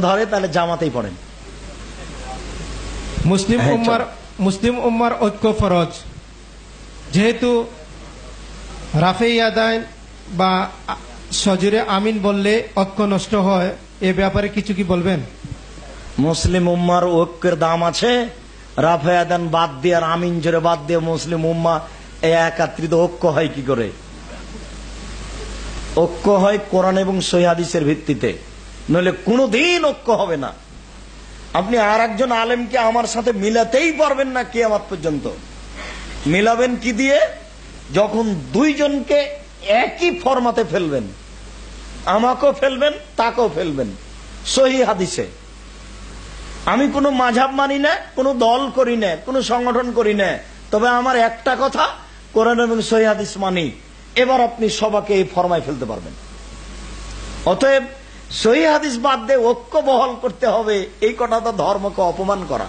ধরে তাহলে জামাতেই পড়েন। মুসলিম হ্যাঁ, উম্মার মুসলিম উম্মার ঐক্য ফরজ। যেহেতু রাফে ইয়াদাইন বা সজুরে আমিন বললে ঐক্য নষ্ট হয় এ ব্যাপারে কিছু কি বলবেন? মুসলিম উম্মার ঐক্যের দাম আছে রাফেয়াদান বাদ দিয়ে আর আমিন জোরে বাদ দিয়ে মুসলিম উম্মা একাত্রিত ঐক্য হয় কি করে? ঐক্য হয় কোরআন এবং সহিহাদিসের ভিত্তিতে। নইলে কোনোদিন ঐক্য হবে না। আপনি আর একজন আলেমকে আমার সাথে মিলাতেই পারবেন না কে আমার পর্যন্ত। মিলাবেন কি দিয়ে? যখন দুইজনকে একই ফরমাতে ফেলবেন। আমাকেও ফেলবেন, তাকেও ফেলবেন। সহি হাদিসে। আমি কোনো মাঝাব মানি না, কোনো দল করি না, কোনো সংগঠন করি না। তবে আমার একটা কথা, কোরআন এবং সহি হাদিস মানি। এবার আপনি সবাকে এই ফরমায় ফেলতে পারবেন। অতএব সহি হাদিস বাদ দিয়ে ঐক্য বহল করতে হবে। এই কথা তো ধর্মকে অপমান করা।